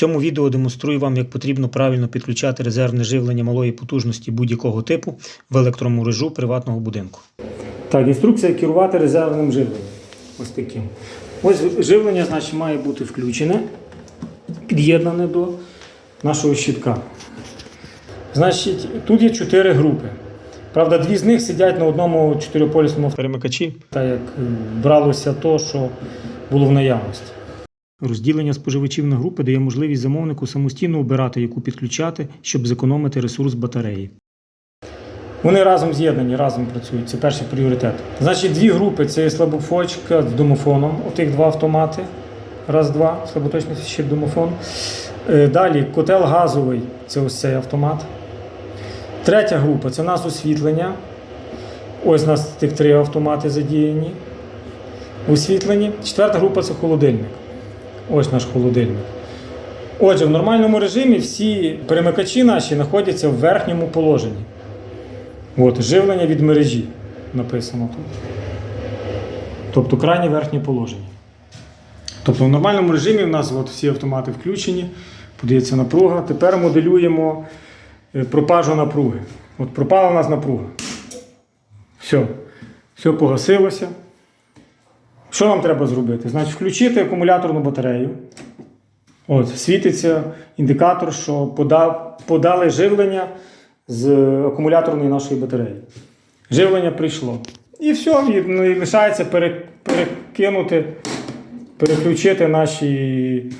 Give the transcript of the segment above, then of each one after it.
цьому відео демонструю вам, як потрібно правильно підключати резервне живлення малої потужності будь-якого типу в електромережу приватного будинку. Так, інструкція керувати резервним живленням. Ось таким. Ось живлення, значить, має бути включене, під'єднане до нашого щитка. Значить, тут є чотири групи. Правда, дві з них сидять на одному чотириполісному перемикачі, так як бралося то, що було в наявності. Розділення споживачів на групи дає можливість замовнику самостійно обирати, яку підключати, щоб зекономити ресурс батареї. Вони разом з'єднані, разом працюють. Це перший пріоритет. Значить, дві групи це слабофочка з домофоном. Отих два автомати. Раз, два, слаботочний ще домофон. Е, Далі котел газовий це ось цей автомат. Третя група це у нас освітлення. Ось у нас тих три автомати задіяні. Освітлені. Четверта група це холодильник. Ось наш холодильник. Отже, в нормальному режимі всі перемикачі наші знаходяться в верхньому положенні. От, живлення від мережі написано тут. Тобто крайнє верхнє положення. Тобто в нормальному режимі у нас от всі автомати включені, подається напруга. Тепер моделюємо е, пропажу напруги. От пропала у нас напруга. Все. Все погасилося. Що нам треба зробити? Значить, включити акумуляторну батарею. От, світиться індикатор, що пода- подали живлення з акумуляторної нашої батареї. Живлення прийшло. І все, і, ну, і лишається перекинути, переключити наші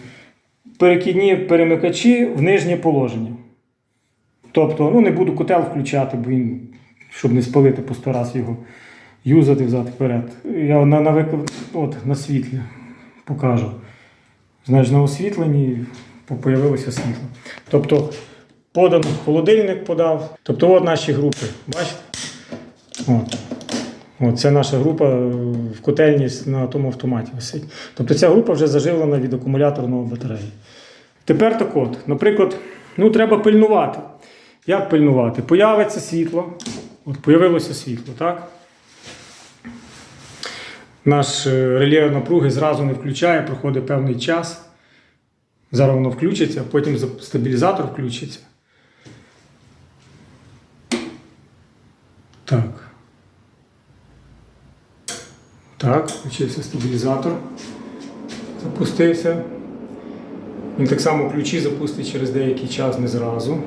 перекидні перемикачі в нижнє положення. Тобто, ну не буду котел включати, бо він, щоб не спалити по сто раз його, юзати взад вперед. Я на, на, от, на світлі покажу. Значить, на освітленні по- появилося світло. Тобто подано, холодильник подав. Тобто от наші групи. Бачите? От. От, це наша група е, в котельні на тому автоматі висить. Тобто ця група вже заживлена від акумуляторного батареї. Тепер так от, наприклад, ну, треба пильнувати. Як пильнувати? Появиться світло. От появилося світло, так? Наш е, реле напруги зразу не включає, проходить певний час. Зараз воно включиться, потім стабілізатор включиться. Так. Так, включився стабілізатор. Запустився. Він так само ключі запустить через деякий час, не зразу.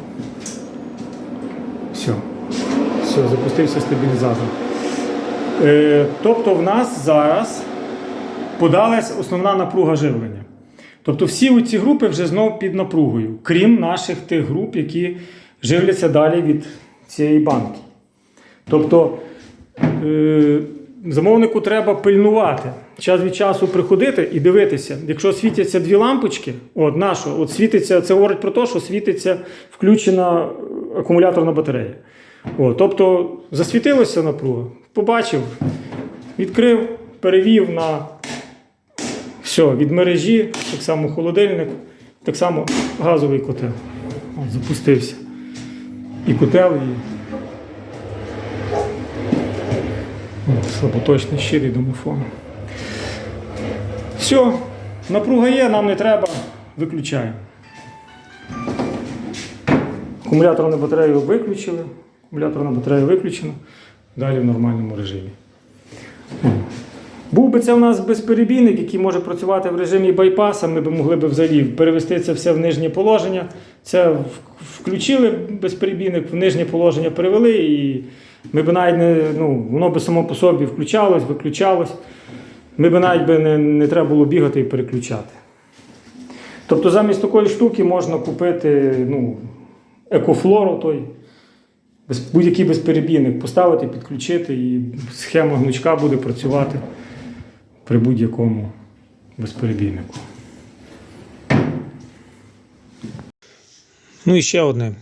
Все. Все, запустився стабілізатор. Е, тобто в нас зараз подалась основна напруга живлення. Тобто всі ці групи вже знову під напругою, крім наших тих груп, які живляться далі від цієї банки. Тобто е, замовнику треба пильнувати, час від часу приходити і дивитися. Якщо світяться дві лампочки, от наша, от світиться, це говорить про те, що світиться включена акумуляторна батарея. От, тобто засвітилася напруга, побачив, відкрив, перевів на все, від мережі, так само холодильник, так само газовий котел. От, запустився. І котел, і От, слаботочний щирий домофон. Все, напруга є, нам не треба, виключаємо. Акумуляторну батарею виключили, акумуляторна батарея виключена, далі в нормальному режимі. Був би це у нас безперебійник, який може працювати в режимі байпаса, ми б могли б взагалі перевести це все в нижнє положення. Це в- включили безперебійник, в нижнє положення перевели, і ми б навіть не, ну, воно би само по собі включалось, виключалось. Ми б навіть би не, не треба було бігати і переключати. Тобто замість такої штуки можна купити ну, екофлору той, без, будь-який безперебійник поставити, підключити, і схема гнучка буде працювати при будь-якому безперебійнику. Ну і ще одне.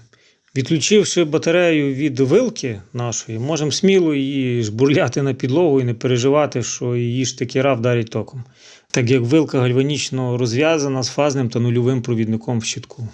Відключивши батарею від вилки нашої, можемо сміло її жбурляти на підлогу і не переживати, що її штикера вдарять током, так як вилка гальванічно розв'язана з фазним та нульовим провідником в щитку.